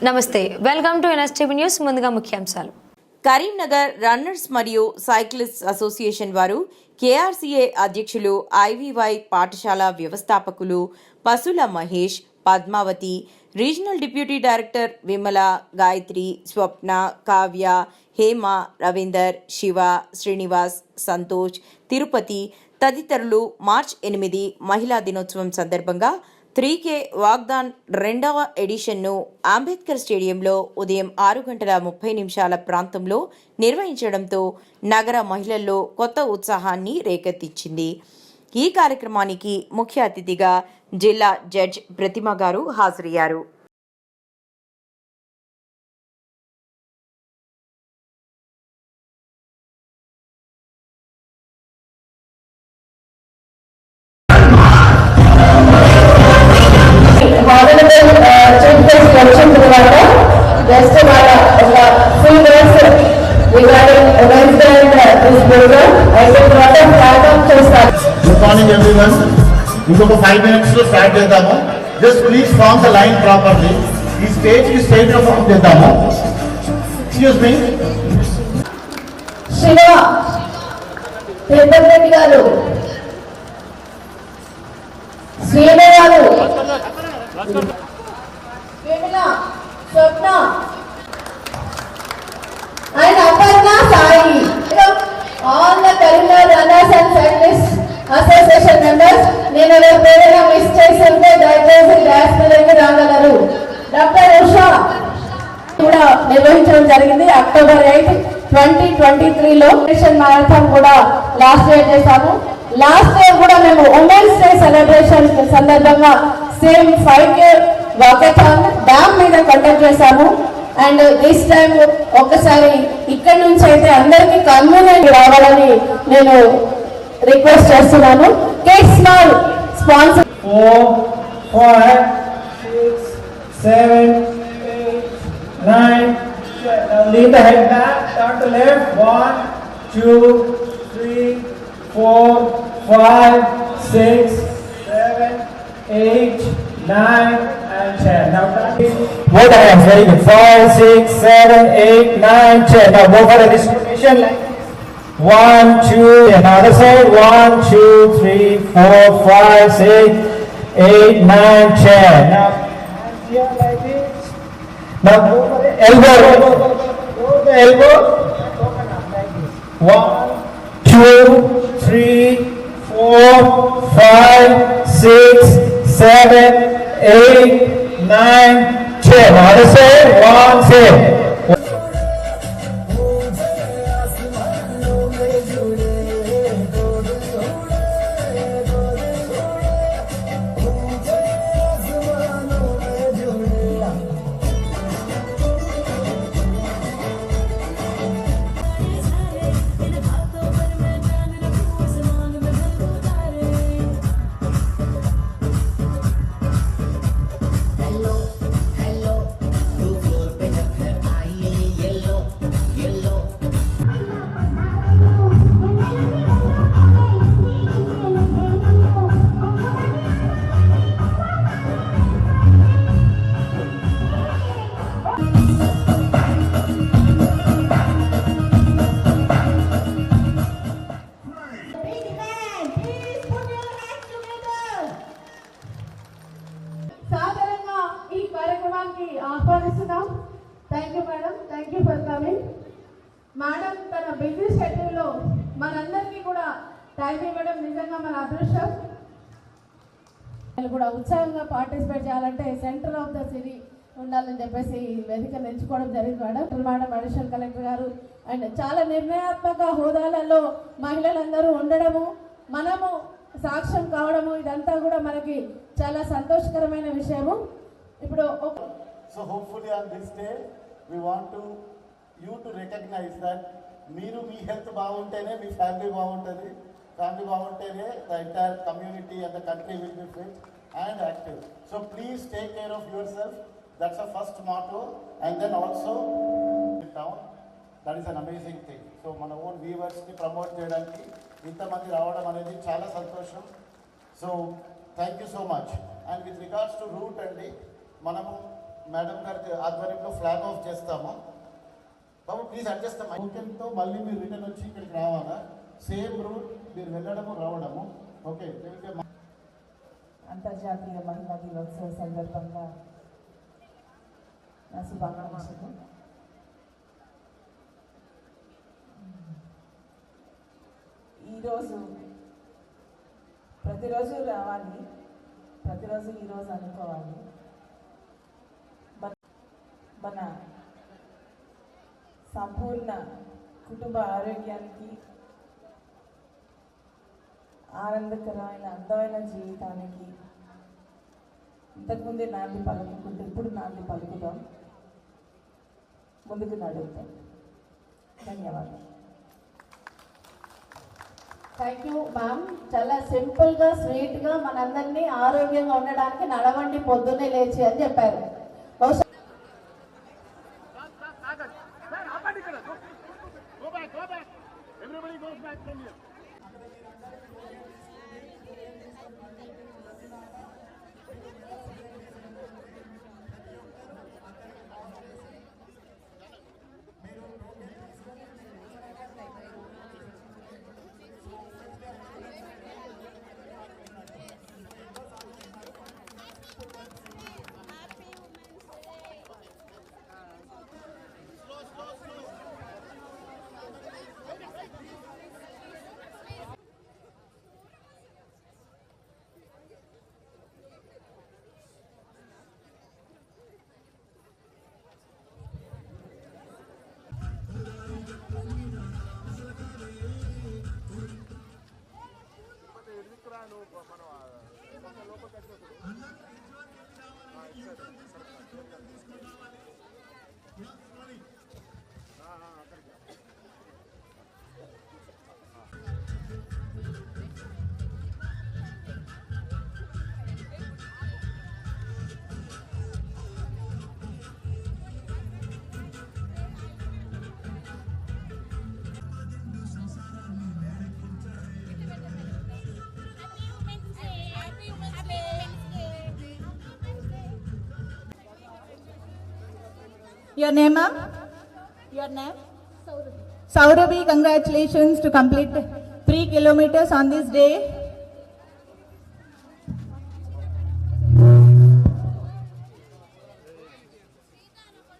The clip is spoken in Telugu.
నమస్తే వెల్కమ్ టు ఎన్ఎస్టీవీ న్యూస్ ముందుగా ముఖ్యాంశాలు. కరీంనగర్ రన్నర్స్ మరియు సైక్లిస్ట్ అసోసియేషన్ వారు కేఆర్సీఏ అధ్యక్షులు ఐవీవై పాఠశాల వ్యవస్థాపకులు Pasula Mahesh Padmavati regional deputy director Vimala Gayatri Swapna Kavya Hema Ravinder Shiva Srinivas Santosh Tirupati తదితరులు మార్చ్ ఎనిమిది మహిళా దినోత్సవం సందర్భంగా త్రీ కే వాగ్దాన్ రెండవ ఎడిషన్ను అంబేద్కర్ స్టేడియంలో ఉదయం ఆరు గంటల ముప్పై నిమిషాల ప్రాంతంలో నిర్వహించడంతో నగర మహిళల్లో కొత్త ఉత్సాహాన్ని రేకెత్తించింది ఈ కార్యక్రమానికి ముఖ్య అతిథిగా జిల్లా జడ్జ్ ప్రతిమ గారు హాజరయ్యారు. Regarding Wednesday and this program అయిన తర్వాత ఫ్లాగ్ ఆఫ్ చేస్తారు గుడ్ మార్నింగ్ ఎవ్రీవన్ ఇంకొక ఫైవ్ మినిట్స్లో స్టార్ట్ చేద్దాము. Just please form the line properly ఈ స్టేజ్కి స్టేజ్లో ఫార్మ్ చేద్దాము. ఎక్స్క్యూజ్ మీ శివ తిరుపతి రెడ్డి గారు. శ్రీను గారు Vimala Swapna and Aparna Sai all the Karimnagar runners and cyclist association members నేను ఎవరి పేరైనా మిస్ చేసి దయచేసి డాష్ మీదకి రాగలరు. డాక్టర్ ఉషా కూడా నిర్వహించడం జరిగింది. అక్టోబర్ ఎయిట్ ట్వంటీ ట్వంటీ త్రీలో నేషన్ మారథాన్ కూడా లాస్ట్ ఇయర్ చేశాము. లాస్ట్ ఇయర్ కూడా మేము ఉమెన్స్ డే సెలబ్రేషన్ సందర్భంగా same five K walkathon dam మీద కండక్ట్ చేశాము. అండ్ దిస్ టైం ఒకసారి ఇక్కడ నుంచి అయితే అందరికీ కన్వీనెంట్ రావాలని నేను రిక్వెస్ట్ చేస్తున్నాను cake small sponsor four, five, six, seven, eight, nine. ten. Now lean the head back, turn to left. One, two, three, four, five, six, seven, eight, nine, and ten. Now turn. Both hands, very good. Five, six, seven, eight, nine, ten. Now go for the distribution. One, two, another side. One, two, three, four, five, six, eight, nine, ten. Now, here like this. Now elbow. Go the elbow. One, two, three, four, five, six, seven, eight, nine, ten. Other side. One, two. Madam తన బిజీ షెడ్యూల్లో మనందరికీ కూడా టైం ఇవ్వడం నిజంగా మన అదృష్టం. వాళ్ళు కూడా ఉత్సాహంగా పార్టిసిపేట్ చేయాలంటే సెంటర్ ఆఫ్ ద సిటీ ఉండాలని చెప్పేసి ఈ వేదికను ఎంచుకోవడం జరిగింది మేడం. మేడం అడిషనల్ కలెక్టర్ గారు అండ్ చాలా నిర్ణయాత్మక హోదాలలో మహిళలందరూ ఉండడము మనము సాక్ష్యం కావడము ఇదంతా కూడా మనకి చాలా సంతోషకరమైన విషయము. ఇప్పుడు so hopefully on this day we want to you to recognize that మీరు మీ హెల్త్ బాగుంటేనే మీ ఫ్యామిలీ బాగుంటుంది. ఫ్యామిలీ బాగుంటేనే the entire community and the country will be fit and active so please take care of yourself that's a first motto and then also town that is an amazing thing so మన ఓన్ వ్యూవర్స్ని ప్రమోట్ చేయడానికి ఇంతమంది రావడం అనేది చాలా సంతోషం. So thank you so much and with regards to route అండి మనము మేడం గారి ఆధ్వర్యంలో ఫ్లాగ్ ఆఫ్ చేస్తాము. బాబు ప్లీజ్ అడ్జస్ట్ ఓకేతో మళ్ళీ మీరు రిటర్న్ వచ్చి ఇక్కడికి రావాలా? సేమ్ రూట్ మీరు వెళ్ళడము రావడము. ఓకే అంతర్జాతీయ మహిళా దినోత్సవ సందర్భంగా నా శుభాకాంక్షలు. ఈరోజు ప్రతిరోజు రావాలి. ప్రతిరోజు ఈరోజు అనుకోవాలి. మన- మన సంపూర్ణ కుటుంబ ఆరోగ్యానికి ఆనందకరమైన అందమైన జీవితానికి ఇంతకుముందే నాంది పలుకుంటే ఇప్పుడు నాంది పలుకుదాం. ముందుకు నడుగుతాం ధన్యవాదాలు. థ్యాంక్ యూ మ్యామ్ చాలా సింపుల్గా స్వీట్గా మనందరినీ ఆరోగ్యంగా ఉండడానికి నడవండి పొద్దున్నే లేచి అని చెప్పారు. Everybody goes back from here. Your name, ma'am? Your name? Saurabhi. Saurabhi, congratulations to complete three kilometers on this day.